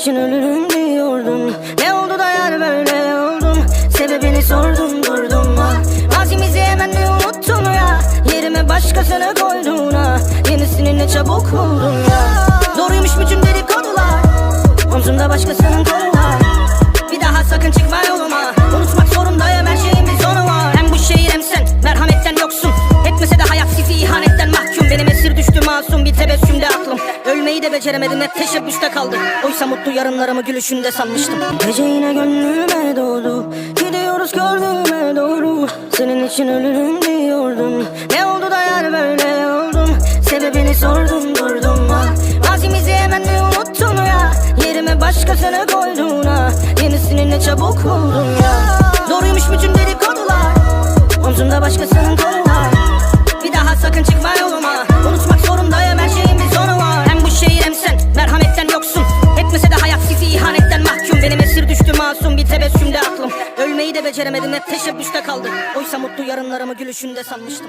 için ölürüm diyordum. Ne oldu da yar böyle oldum? Sebebini sordum durdum ha. Mazimizi hemen de unuttun ya. Yerime başkasını koydun ha. Yenisini ne çabuk buldun ya. Doğruymuş bütün dedikodular. Omzumda başkasının kolu var. Bir daha sakın çıkma yoluma. Unutmak zorundayım her şeyin bir sonu var. Hem bu şehir hem sen merhametten yoksun. Etmese de hayat sizi ihanetten mahkum. Benim esir düştü masum bir tebessümde aklım Ölmeyi de beceremedim hep teşebbüste kaldı Oysa mutlu yarınlarımı gülüşünde sanmıştım. Gece yine gönlüme doğdu. Gidiyoruz gördüğüme doğru. Senin için ölürüm diyordum. Ne oldu da yar böyle oldum? Sebebini sordum durdum. Ha Mazimizi hemen de unuttun ya. Yerime başkasını koydun ha. Yenisini ne çabuk buldun ya. Doğruymuş bütün dedikodular. Omzumda başkasının kolu var masum bir tebessümde aklım. Ölmeyi de beceremedim hep teşebbüste kaldı Oysa mutlu yarınlarımı gülüşünde sanmıştım